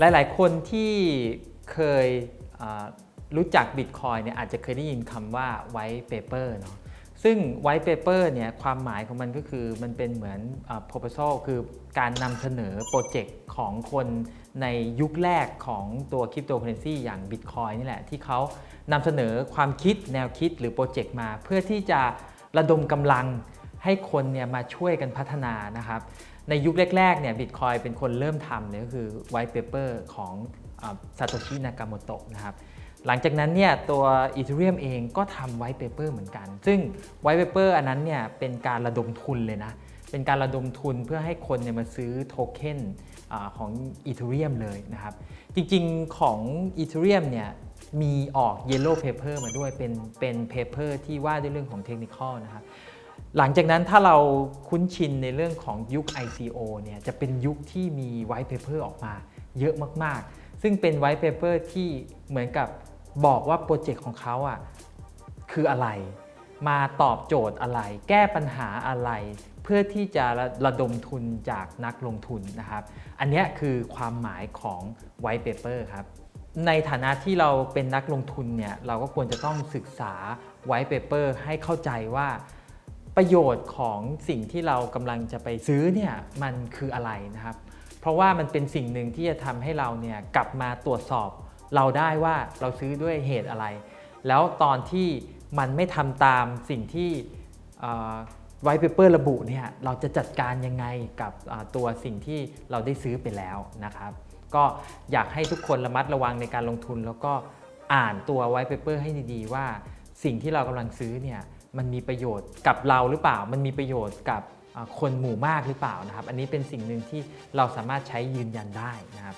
หลาย ๆ คนที่เคยรู้จัก Bitcoin เนี่ยอาจจะเคยได้ยินคำว่า white paper เนาะซึ่ง white paper เนี่ยความหมายของมันก็คือมันเป็นเหมือนอ่า proposal คือการนำเสนอโปรเจกต์ของคนในยุคแรกของตัว cryptocurrency อย่าง Bitcoin นี่แหละ ที่เขานำเสนอความคิดแนวคิดหรือโปรเจกต์มา เพื่อที่จะระดมกำลัง ให้คนเนี่ยมาช่วยกันพัฒนานะครับ ในยุคแรกๆเนี่ยบิตคอยเป็นคนเริ่มทำเนี่ยก็คือ white paper ของซาโตชิ นากาโมโตะนะครับหลังจากนั้นเนี่ยตัว Ethereum เองก็ทำ white paper เหมือนกัน ซึ่ง white paper อันนั้นเนี่ยเป็นการระดมทุนเลยนะ เป็นการระดมทุนเพื่อให้คนเนี่ยมาซื้อโทเค็นอาของ Ethereum เลยนะครับ จริงๆของ Ethereum เนี่ยมีออก yellow paper มาด้วยเป็นเป็น paper ที่ว่าด้วยเรื่องของเทคนิคนะครับ หลังจากนั้นถ้าเราคุ้นชินในเรื่องของยุค ICO เนี่ยจะเป็นยุคที่มี white paper ออกมาเยอะมากๆ ซึ่งเป็น white paper ที่เหมือนกับบอกว่าโปรเจกต์ของเขาอะคืออะไร มาตอบโจทย์อะไร แก้ปัญหาอะไร เพื่อที่จะระระดมทุนจากนักลงทุนนะครับ อันนี้คือความหมายของ white paper ครับในฐานะที่เราเป็นนักลงทุนเนี่ยเราก็ควรจะต้องศึกษา white paper ให้เข้าใจว่า ประโยชน์ของสิ่งที่เรากำลังจะไปซื้อเนี่ยมันคืออะไรนะครับ เพราะว่ามันเป็นสิ่งหนึ่งที่จะทำให้เราเนี่ยกลับมาตรวจสอบเราได้ว่าเราซื้อด้วยเหตุอะไร แล้วตอนที่มันไม่ทำตามสิ่งที่ไวท์เปเปอร์ระบุเนี่ยเราจะจัดการยังไงกับตัวสิ่งที่เราได้ซื้อไปแล้วนะครับ ก็อยากให้ทุกคนระมัดระวังในการลงทุน แล้วก็อ่านตัวไวท์เปเปอร์ให้ดีๆว่าสิ่งที่เรากำลังซื้อเนี่ย มันมีประโยชน์กับเราหรือเปล่า มันมีประโยชน์กับคนหมู่มากหรือเปล่านะครับ อันนี้เป็นสิ่งหนึ่งที่เราสามารถใช้ยืนยันได้นะครับ